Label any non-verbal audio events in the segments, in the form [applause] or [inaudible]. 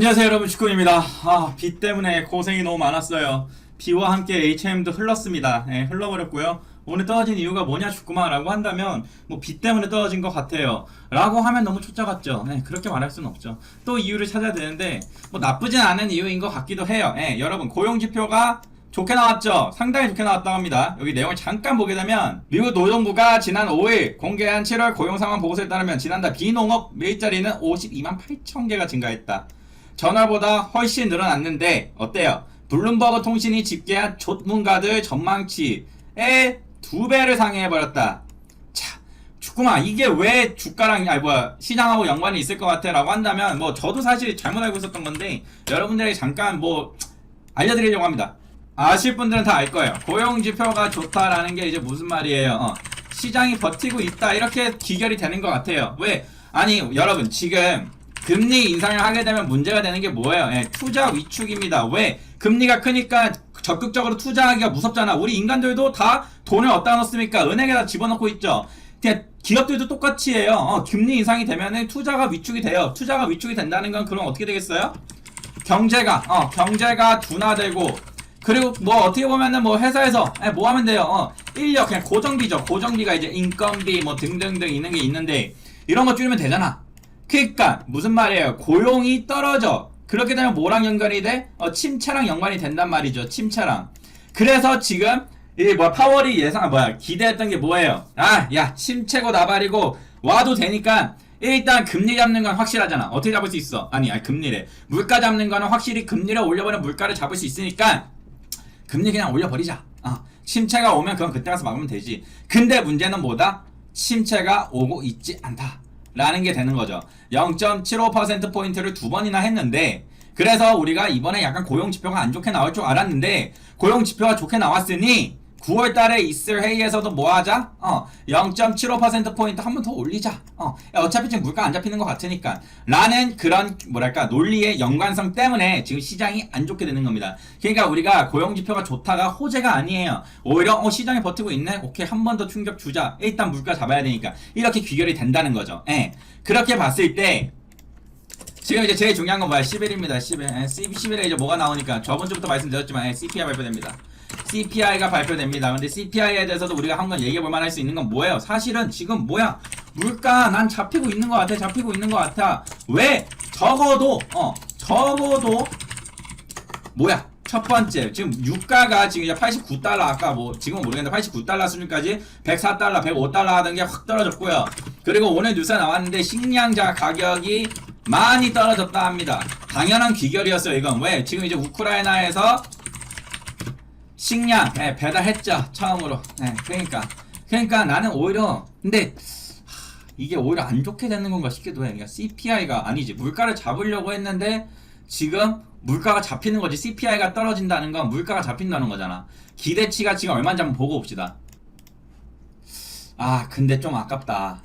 안녕하세요 여러분 축구입니다. 아, 비 때문에 고생이 너무 많았어요. 비와 함께 HM도 흘렀습니다. 예, 흘러버렸고요. 오늘 떨어진 이유가 뭐냐 축구마라고 한다면 뭐 비 때문에 떨어진 것 같아요. 라고 하면 너무 초짜 같죠. 예, 그렇게 말할 수는 없죠. 또 이유를 찾아야 되는데 뭐 나쁘진 않은 이유인 것 같기도 해요. 예, 여러분 고용지표가 좋게 나왔죠. 상당히 좋게 나왔다고 합니다. 여기 내용을 잠깐 보게 되면 미국 노동부가 지난 5일 공개한 7월 고용 상황 보고서에 따르면 지난달 비농업 일자리는 52만 8천 개가 증가했다. 전화보다 훨씬 늘어났는데 어때요? 블룸버그 통신이 집계한 전문가들 전망치에 두 배를 상회해버렸다. 자, 축구마 이게 왜 주가랑 아니 뭐야 시장하고 연관이 있을 것 같아라고 한다면 뭐 저도 사실 잘못 알고 있었던 건데 여러분들에게 잠깐 뭐 알려드리려고 합니다. 아실 분들은 다 알 거예요. 고용 지표가 좋다라는 게 이제 무슨 말이에요? 어, 시장이 버티고 있다 이렇게 기결이 되는 것 같아요. 왜? 아니 여러분 지금 금리 인상을 하게 되면 문제가 되는 게 뭐예요? 예, 투자 위축입니다. 왜? 금리가 크니까 적극적으로 투자하기가 무섭잖아. 우리 인간들도 다 돈을 어디다 넣습니까? 은행에다 집어넣고 있죠. 기업들도 똑같이 해요. 어, 금리 인상이 되면은 투자가 위축이 돼요. 투자가 위축이 된다는 건 그럼 어떻게 되겠어요? 경제가 어 경제가 둔화되고 그리고 뭐 어떻게 보면은 뭐 회사에서 예, 뭐 하면 돼요 어 인력 그냥 고정비죠 고정비가 이제 인건비 뭐 등등등 있는 게 있는데 이런 거 줄이면 되잖아 그니까 무슨 말이에요 고용이 떨어져 그렇게 되면 뭐랑 연관이 돼? 어 침체랑 연관이 된단 말이죠 침체랑 그래서 지금 이뭐 파월이 예상 아, 뭐야 기대했던 게 뭐예요 아 야 침체고 나발이고 와도 되니까 일단 금리 잡는 건 확실하잖아. 어떻게 잡을 수 있어? 아니, 아니 금리래. 물가 잡는 거는 확실히 금리를 올려버리면 물가를 잡을 수 있으니까 금리 그냥 올려버리자. 어. 침체가 오면 그건 그때 가서 막으면 되지. 근데 문제는 뭐다? 침체가 오고 있지 않다. 라는 게 되는 거죠. 0.75%포인트를 두 번이나 했는데, 그래서 우리가 이번에 약간 고용 지표가 안 좋게 나올 줄 알았는데, 고용 지표가 좋게 나왔으니, 9월 달에 있을 회의에서도 뭐 하자? 어, 0.75%포인트 한 번 더 올리자. 어, 야, 어차피 지금 물가 안 잡히는 것 같으니까. 라는 그런, 뭐랄까, 논리의 연관성 때문에 지금 시장이 안 좋게 되는 겁니다. 그러니까 우리가 고용지표가 좋다가 호재가 아니에요. 오히려, 어, 시장이 버티고 있네? 오케이, 한 번 더 충격 주자. 일단 물가 잡아야 되니까. 이렇게 귀결이 된다는 거죠. 예. 그렇게 봤을 때, 지금 이제 제일 중요한 건 뭐야? 11입니다. 11. 예, 11에 이제 뭐가 나오니까 저번 주부터 말씀드렸지만 예, CPI 발표됩니다. CPI가 발표됩니다. 근데 CPI에 대해서도 우리가 한번 얘기해 볼 만할 수 있는 건 뭐예요? 사실은 지금 뭐야? 물가 난 잡히고 있는 것 같아. 잡히고 있는 것 같아. 왜? 적어도 어 적어도 뭐야? 첫 번째 지금 유가가 지금 이제 89달러 아까 뭐 지금은 모르겠는데 89달러 수준까지 104달러, 105달러 하던 게 확 떨어졌고요. 그리고 오늘 뉴스에 나왔는데 식량자 가격이 많이 떨어졌다 합니다. 당연한 귀결이었어요. 이건 왜? 지금 이제 우크라이나에서 식량. 예, 배달했죠 처음으로. 예, 그러니까. 그러니까 나는 오히려 근데 하, 이게 오히려 안 좋게 되는 건가 싶기도 해. 그러니까 CPI가 아니지 물가를 잡으려고 했는데 지금 물가가 잡히는 거지. CPI가 떨어진다는 건 물가가 잡힌다는 거잖아. 기대치가 지금 얼마인지 한번 보고 봅시다. 아 근데 좀 아깝다.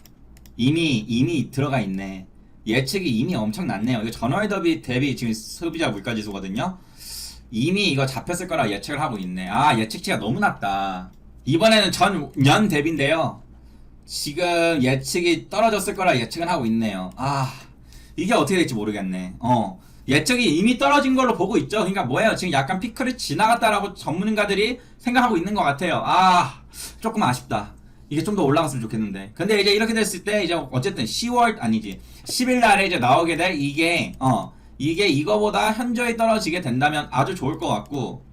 이미 이미 들어가 있네. 예측이 이미 엄청 낮네요. 이거 전월 대비 대비 지금 소비자 물가 지수거든요 이미 이거 잡혔을 거라 예측을 하고 있네. 아, 예측치가 너무 낮다. 이번에는 전년 대비인데요. 지금 예측이 떨어졌을 거라 예측은 하고 있네요. 아, 이게 어떻게 될지 모르겠네. 어. 예측이 이미 떨어진 걸로 보고 있죠. 그러니까 뭐예요? 지금 약간 피크를 지나갔다라고 전문가들이 생각하고 있는 것 같아요. 아, 조금 아쉽다. 이게 좀 더 올라갔으면 좋겠는데. 근데 이제 이렇게 됐을 때 이제 어쨌든 10월 아니지. 10일 날에 이제 나오게 될 이게 어 이게 이거보다 현저히 떨어지게 된다면 아주 좋을 것 같고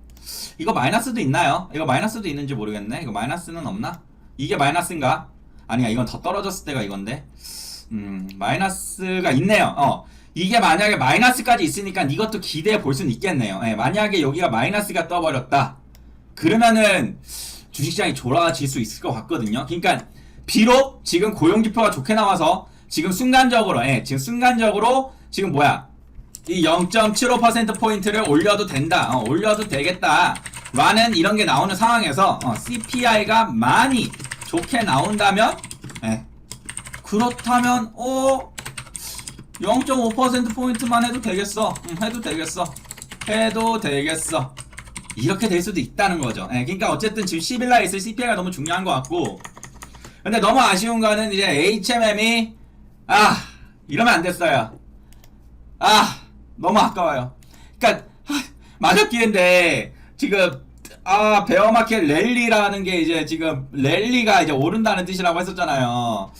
이거 마이너스도 있나요? 이거 마이너스도 있는지 모르겠네. 이거 마이너스는 없나? 이게 마이너스인가? 아니야 이건 더 떨어졌을 때가 이건데. 음 마이너스가 있네요. 어 이게 만약에 마이너스까지 있으니까 이것도 기대해 볼 수는 있겠네요. 예, 만약에 여기가 마이너스가 떠버렸다. 그러면은 주식시장이 돌아질 수 있을 것 같거든요. 그러니까 비록 지금 고용지표가 좋게 나와서 지금 순간적으로 예, 지금 순간적으로 지금 뭐야 이 0.75%포인트를 올려도 된다. 어, 올려도 되겠다. 라는 이런 게 나오는 상황에서 어, CPI가 많이 좋게 나온다면 예. 그렇다면 어 0.5%포인트만 해도 되겠어. 음, 해도 되겠어. 해도 되겠어. 이렇게 될 수도 있다는 거죠. 예, 그러니까 어쨌든 지금 10일날 있을 CPI가 너무 중요한 것 같고 근데 너무 아쉬운 거는 이제 HMM이 아 이러면 안 됐어요. 아 너무 아까워요. 그러니까 하, 마저기인데 지금 아 베어마켓 랠리라는 게 이제 지금 랠리가 이제 오른다는 뜻이라고 했었잖아요.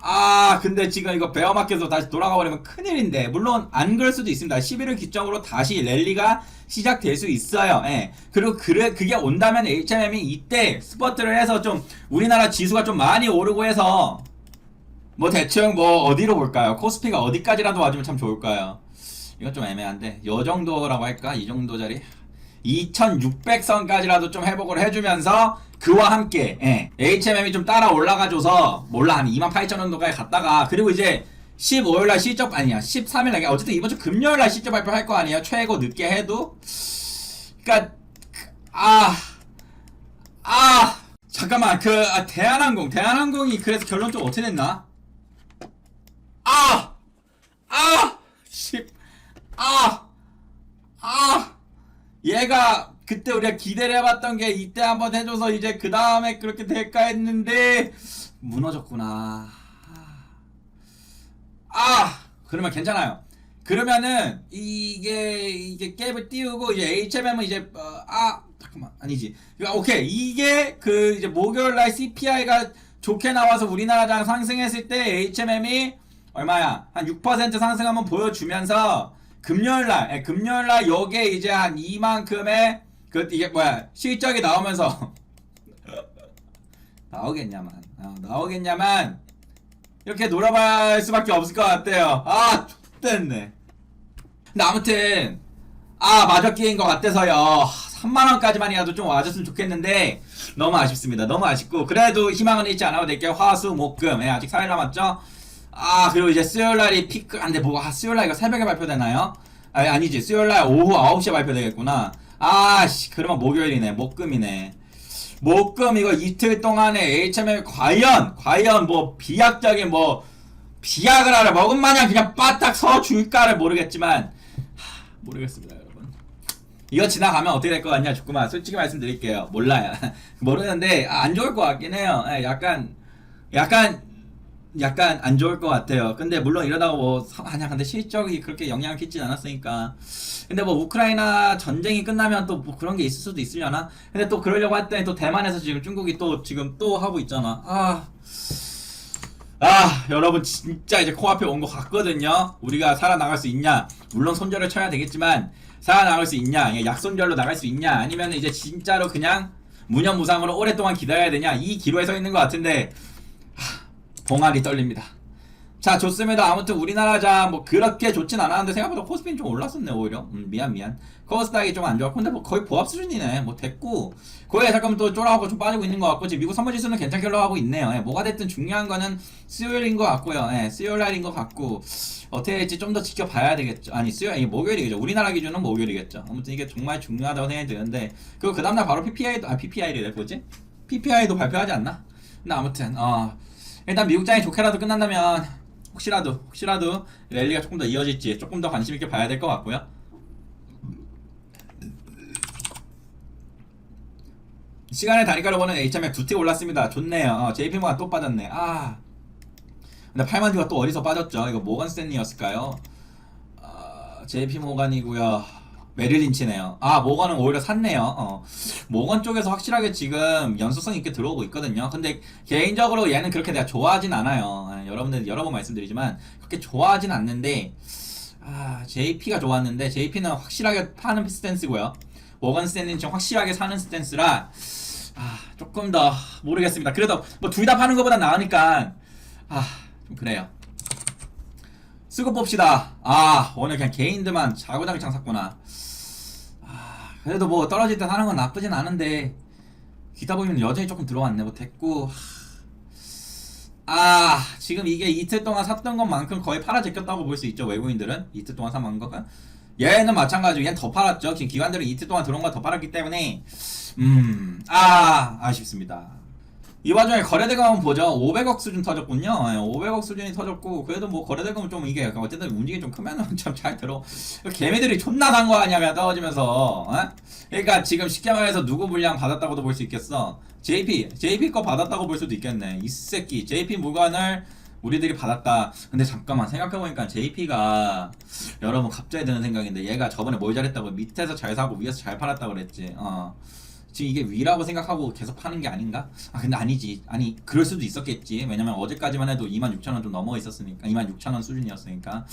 아 근데 지금 이거 베어마켓으로 다시 돌아가 버리면 큰일인데 물론 안 그럴 수도 있습니다 11을 기점으로 다시 랠리가 시작될 수 있어요 예. 그리고 그래, 그게 온다면 HMM이 이때 스퍼트를 해서 좀 우리나라 지수가 좀 많이 오르고 해서 뭐 대충 뭐 어디로 볼까요 코스피가 어디까지라도 와주면 참 좋을까요 이건 좀 애매한데 요 정도라고 할까 이 정도 자리 2600선까지라도 좀 회복을 해주면서 그와 함께 예, HMM이 좀 따라 올라가줘서 몰라 한 28,000 정도까지 갔다가 그리고 이제 15일날 실적 아니야 13일날 어쨌든 이번 주 금요일날 실적 발표할 거 아니에요 최고 늦게 해도 그니까 아 아, 잠깐만 그 아, 대한항공 대한항공이 그래서 결론 좀 어떻게 됐나 아! 아! 십, 아! 아! 얘가 그때 우리가 기대를 해봤던 게 이때 한번 해줘서 이제 그 다음에 그렇게 될까 했는데 무너졌구나. 아 그러면 괜찮아요. 그러면은 이게 이게 갭을 띄우고 이제 HMM은 이제 어, 아 잠깐만 아니지. 그러니까 오케이 이게 그 이제 목요일 날 CPI가 좋게 나와서 우리나라장 상승했을 때 HMM이 얼마야 한 6% 상승 한번 보여주면서 금요일날 예, 금요일날 요게 이제 한 이만큼의 그 이게 뭐야 실적이 나오면서 [laughs] 나오겠냐만 어, 나오겠냐만 이렇게 놀아볼 수밖에 없을 것 같아요. 아 X됐네. 근데 아무튼 아 마저 끼인 것 같아서요. 3만원까지만이라도 좀 와줬으면 좋겠는데 너무 아쉽습니다. 너무 아쉽고 그래도 희망은 잃지 않아도 될게요. 화수 목금. 예, 아직 4일 남았죠 아 그리고 이제 수요일날이 피크 안돼 뭐 아, 수요일날 이거 새벽에 발표되나요? 아니 아니지. 수요일날 오후 9시에 발표되겠구나. 아씨 그러면 목요일이네. 목금이네. 목금 이거 이틀 동안에 HMM 과연 과연 뭐 비약적인 뭐 비아그라를 먹은 마냥 그냥 바닥 서 줄까를 모르겠지만 하, 모르겠습니다 여러분. 이거 지나가면 어떻게 될 것 같냐 죽구만. 솔직히 말씀드릴게요. 몰라요. [laughs] 모르는데 아, 안 좋을 것 같긴 해요. 예, 약간 약간 약간 안 좋을 것 같아요. 근데 물론 이러다가 뭐 사- 아니야 근데 실적이 그렇게 영향을 끼진 않았으니까. 근데 뭐 우크라이나 전쟁이 끝나면 또 뭐 그런 게 있을 수도 있으려나? 근데 또 그러려고 했더니 또 대만에서 지금 중국이 또 지금 또 하고 있잖아. 아. 아, 여러분 진짜 이제 코앞에 온 것 같거든요. 우리가 살아나갈 수 있냐? 물론 손절을 쳐야 되겠지만 살아나갈 수 있냐? 약손절로 나갈 수 있냐? 아니면 이제 진짜로 그냥 무념무상으로 오랫동안 기다려야 되냐? 이 기로에 서 있는 것 같은데 봉알이 떨립니다. 자 좋습니다. 아무튼 우리나라 자뭐 그렇게 좋진 않았는데 생각보다 코스피는 좀 올랐었네 오히려. 음, 미안 미안. 코스닥이 좀 안 좋았고 근데 뭐 거의 보합 수준이네. 뭐 됐고 거기에 잠깐 또 쫄아하고 좀 빠지고 있는 것 같고 지금 미국 선물지수는 괜찮게 올라가고 있네요. 예, 뭐가 됐든 중요한 거는 수요일인 것 같고요. 예, 수요일 날인 것 같고 어떻게 될지 좀 더 지켜봐야 되겠죠. 아니 수요일 아니 목요일이겠죠. 우리나라 기준은 목요일이겠죠. 아무튼 이게 정말 중요하다고 생각이 드는데 그리고 그 다음날 바로 PPI도 아 PPI를 뭐지? PPI도 발표하지 않나? 근데 아무튼 어. 일단 미국장이 좋게라도 끝난다면 혹시라도 혹시라도 랠리가 조금 더 이어질지 조금 더 관심 있게 봐야 될 것 같고요. 시간의 단위가로 보는 HMF 두티 올랐습니다. 좋네요. 어, JP모가 또 빠졌네. 아. 근데 8만 뒤가 또 어디서 빠졌죠? 이거 모건 스탠리였을까요? 어, JP 모건이고요. 메릴린치네요. 아, 모건은 오히려 샀네요. 어. 모건 쪽에서 확실하게 지금 연속성 있게 들어오고 있거든요. 근데 개인적으로 얘는 그렇게 내가 좋아하진 않아요. 아, 여러분들 여러 번 말씀드리지만 그렇게 좋아하진 않는데 아, JP가 좋았는데 JP는 확실하게 파는 스탠스고요. 모건 스탠리는 좀 확실하게 사는 스탠스라 아, 조금 더 모르겠습니다. 그래도 뭐 둘 다 파는 것보다 나으니까 아, 좀 그래요. 쓰고 봅시다. 아, 오늘 그냥 개인들만 자고장창 샀구나. 아, 그래도 뭐 떨어질 때 사는 건 나쁘진 않은데 기다 보면 여전히 조금 들어왔네. 뭐 됐고. 아, 지금 이게 이틀 동안 샀던 것만큼 거의 팔아 제꼈다고 볼 수 있죠. 외국인들은 이틀 동안 산 것과 얘는 마찬가지로 얘는 더 팔았죠. 지금 기관들은 이틀 동안 들어온 거 더 팔았기 때문에 음, 아, 아쉽습니다. 이 와중에 거래대금 보죠. 500억 수준 터졌군요. 예, 500억 수준이 터졌고 그래도 뭐 거래대금은 좀 이게 어쨌든 움직임이 좀 크면은 [laughs] 참 잘 들어. 개미들이 존나 산 거 아니야 떨어지면서. 어? 그러니까 지금 쉽게 말해서 누구 물량 받았다고도 볼 수 있겠어. JP, JP 거 받았다고 볼 수도 있겠네. 이 새끼 JP 물건을 우리들이 받았다. 근데 잠깐만 생각해보니까 JP가 여러분 갑자기 드는 생각인데 얘가 저번에 뭘 잘했다고 밑에서 잘 사고 위에서 잘 팔았다고 그랬지. 어. 지금 이게 위라고 생각하고 계속 파는 게 아닌가? 아 근데 아니지. 아니 그럴 수도 있었겠지. 왜냐면 어제까지만 해도 26,000원 좀 넘어 있었으니까 26,000원 수준이었으니까.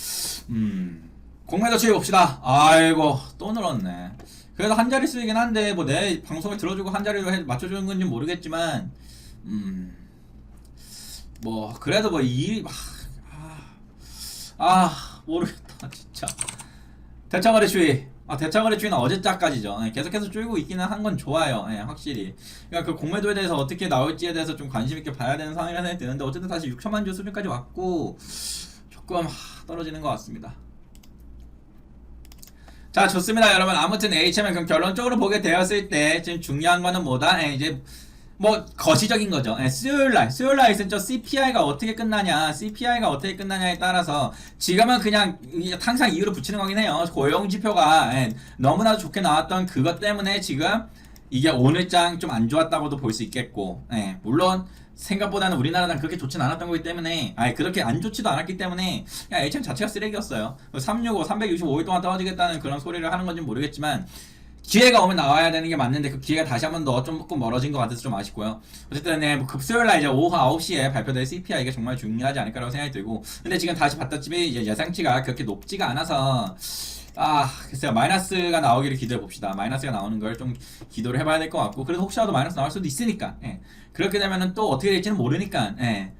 음. 공매도 치해 봅시다. 아이고 또 늘었네. 그래도 한 자리 수이긴 한데 뭐 내 방송을 들어주고 한 자리로 해, 맞춰주는 건지 모르겠지만 음. 뭐 그래도 뭐이 아, 아 모르겠다 진짜 대차거래 추이 아 대차거래 추이는 어제자까지죠. 예, 계속해서 줄고 있기는 한 건 좋아요. 예, 확실히. 그러니까 그 공매도에 대해서 어떻게 나올지에 대해서 좀 관심 있게 봐야 되는 상황이라는 생각이 드는데 어쨌든 다시 6천만 주 수준까지 왔고 조금 하, 떨어지는 것 같습니다. 자 좋습니다 여러분. 아무튼 HM을 그럼 결론적으로 보게 되었을 때 지금 중요한 거는 뭐다? 예, 이제 뭐 거시적인 거죠. 예, 수요일 날 수요일 날 있을 저 CPI가 어떻게 끝나냐, CPI가 어떻게 끝나냐에 따라서 지금은 그냥 이- 항상 이유로 붙이는 거긴 해요. 고용 지표가 예, 너무나도 좋게 나왔던 그것 때문에 지금 이게 오늘장 좀 안 좋았다고도 볼 수 있겠고, 예, 물론 생각보다는 우리나라랑 그렇게 좋진 않았던 거기 때문에, 아니 그렇게 안 좋지도 않았기 때문에, 야 HM 자체가 쓰레기였어요. 365, 365일 동안 떨어지겠다는 그런 소리를 하는 건지 모르겠지만. 기회가 오면 나와야 되는 게 맞는데 그 기회가 다시 한 번 더 조금 멀어진 것 같아서 좀 아쉽고요. 어쨌든 네, 뭐 급수요일 날 이제 오후 9시에 발표될 CPI 이게 정말 중요하지 않을까라고 생각이 들고 근데 지금 다시 봤다시피 이제 예상치가 그렇게 높지가 않아서 아 글쎄요 마이너스가 나오기를 기대해 봅시다. 마이너스가 나오는 걸 좀 기도를 해봐야 될 것 같고 그래도 혹시라도 마이너스 나올 수도 있으니까 예. 그렇게 되면은 또 어떻게 될지는 모르니까 예.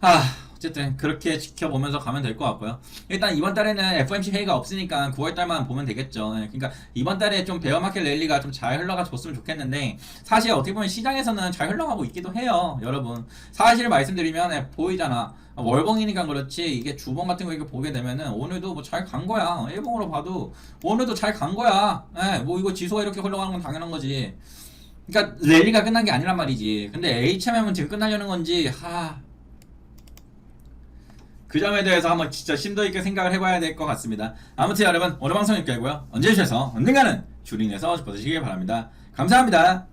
아 어쨌든 그렇게 지켜보면서 가면 될 것 같고요. 일단 이번 달에는 FOMC 회의가 없으니까 9월 달만 보면 되겠죠. 예, 그러니까 이번 달에 좀 베어마켓 랠리가 좀 잘 흘러가 줬으면 좋겠는데 사실 어떻게 보면 시장에서는 잘 흘러가고 있기도 해요, 여러분. 사실을 말씀드리면 예, 보이잖아. 월봉이니까 그렇지 이게 주봉 같은 거 이렇게 보게 되면은 오늘도 뭐 잘 간 거야. 일봉으로 봐도 오늘도 잘 간 거야. 예, 뭐 이거 지수가 이렇게 흘러가는 건 당연한 거지. 그러니까 랠리가 끝난 게 아니란 말이지. 근데 HMM은 지금 끝나려는 건지 하. 그 점에 대해서 한번 진짜 심도 있게 생각을 해봐야 될 것 같습니다. 아무튼 여러분 오늘 방송 여기까지고요. 언제 주셔서 언젠가는 주린에서 받으시길 바랍니다. 감사합니다.